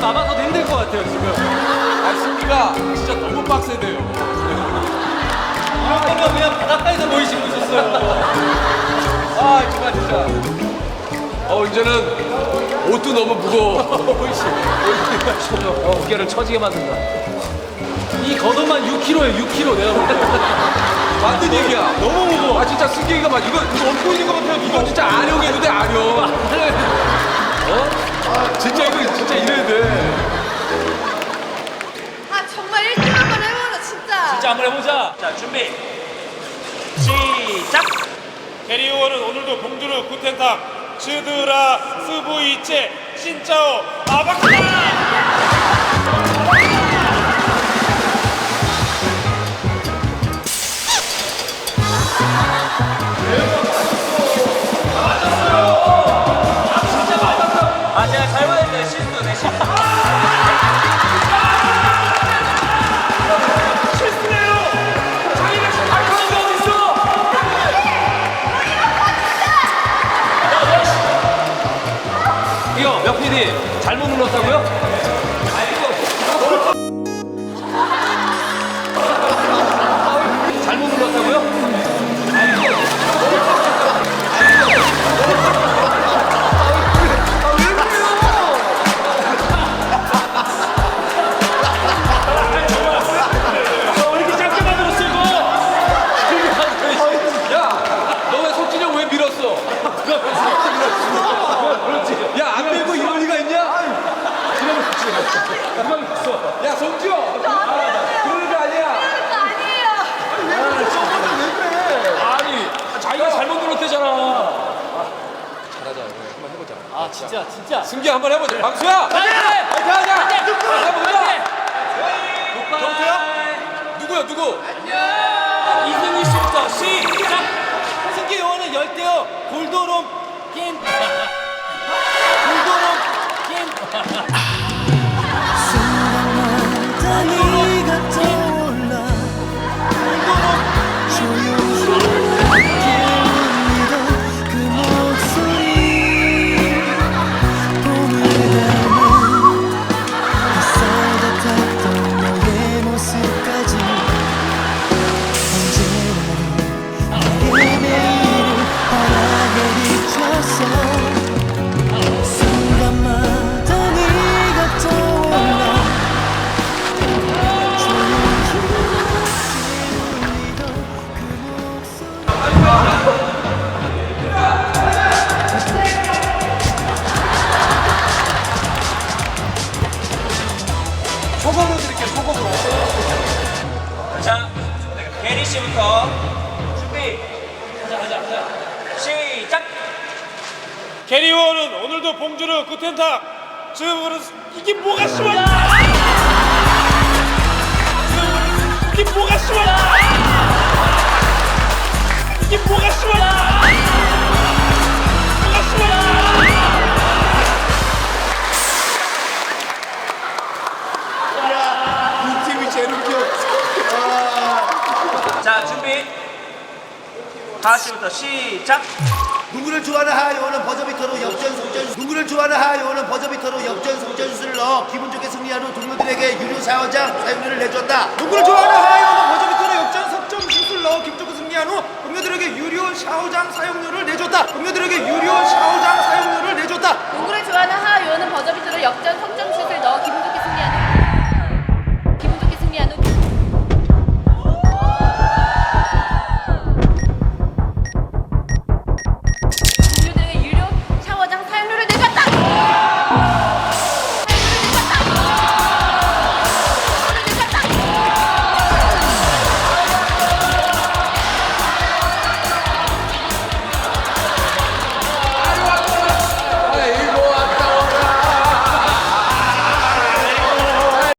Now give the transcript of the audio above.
마마서도 힘들 것 같아요 지금. 아, 승기가 진짜 너무 빡세대요. 이럴 거면 그냥 바닷가에서 모이시고 있었어요. 아, 정말 진짜. 어, 이제는 옷도 너무 무거워. 어, 어깨를 처지게 만든다. 이 겉옷만 6kg에 6kg 내가 볼 때. 맞는 얘기야. 너무 무거워. 아, 진짜 승기가 막 이거, 이거 업고 있는 거 같아요. 이거 진짜 돼, 아령. 자, 준비. 시작. 캐리어는 오늘도 봉주르 구텐탁 츠드라 스부이체 신짜오 아바쿠 잘못 눌렀다고요? 진짜 진짜. 승기 한번 해보자. 박수야. 파이팅! 파이팅 하자. 해보자. 정태요? 누구야, 누구? 이승희 씨부터 시작. 승기 영화는 열대어 골도롬 씨부터 준비. 하자 하자 하자. 시작. 캐리어는 오늘도 봉주르 구텐탁 츠드라 이게 뭐가 심한 준비. 하하 씨부터 시작. 누구를 좋아하는 하요는 버저비터로 역전 속전 누구를 좋아하는 하요는 버저비터로 역전 속전수를 넣어 기분 좋게 승리한 후 동료들에게 유료 샤워장 사용료를 내줬다. 누구를 좋아하는 하요는 버저비터로 역전 슛을 넣어 기분 좋게 승리한 후 동료들에게 유료 샤워장 사용료를 내줬다. 동료들에게 유료 샤워장 사용료를 내줬다. 농구를 좋아하는 하요는 버저비터로 역전